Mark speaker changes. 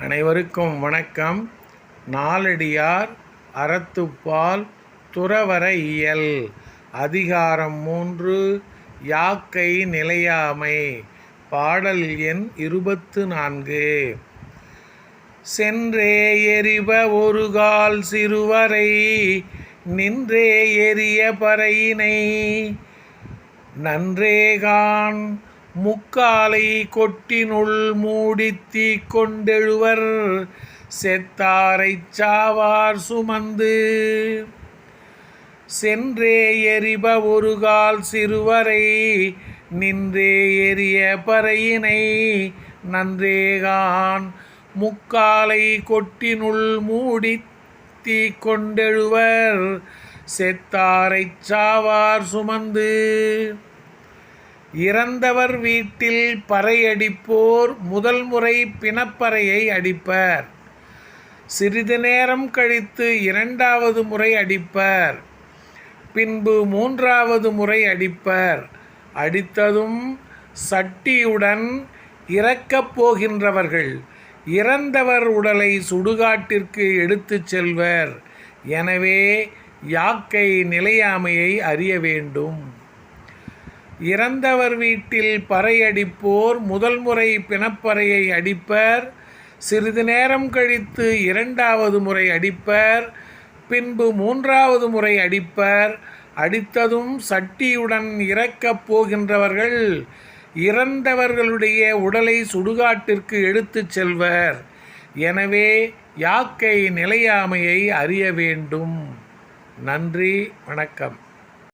Speaker 1: அனைவருக்கும் வணக்கம். நாலடியார் அறத்துப்பால் துறவர இயல். அதிகாரம் மூன்று யாக்கை நிலையாமை. பாடல் எண் இருபத்து நான்கு. சென்றே எறிப ஒருகால் சிறுவரை நின்றே எரிய பறையினை. நன்றேகான் முக்காலை கொட்டினுள் மூடித்தீ கொண்டெழுவர் செத்தாரைச் சாவார் சுமந்து. சென்றே எறிப ஒருகால் சிறுவரை நின்றே எரிய பறையினை நன்றேகான் முக்காலை கொட்டினுள் மூடி தீ கொண்டெழுவர் செத்தாரைச் சாவார் சுமந்து. இறந்தவர் வீட்டில் பறை அடிப்போர் முதல் முறை பிணப்பறையை அடிப்பர். சிறிது நேரம் கழித்து இரண்டாவது முறை அடிப்பர். பின்பு மூன்றாவது முறை அடிப்பர். அடித்ததும் சட்டியுடன் இறக்கப் போகின்றவர்கள். இறந்தவர் உடலை சுடுகாட்டிற்கு எடுத்துச் செல்வர். எனவே யாக்கை நிலையாமையை அறிய வேண்டும். இறந்தவர் வீட்டில் பறை அடிப்போர் முதல் முறை பிணப்பறையை அடிப்பர் சிறிது நேரம் கழித்து இரண்டாவது முறை அடிப்பர் பின்பு மூன்றாவது முறை அடிப்பர். அடித்ததும் சட்டியுடன் இறக்கப் போகின்றவர்கள் இறந்தவர்களுடைய உடலை சுடுகாட்டிற்கு எடுத்துச் செல்வர். எனவே யாக்கை நிலையாமையை அறிய வேண்டும். நன்றி வணக்கம்.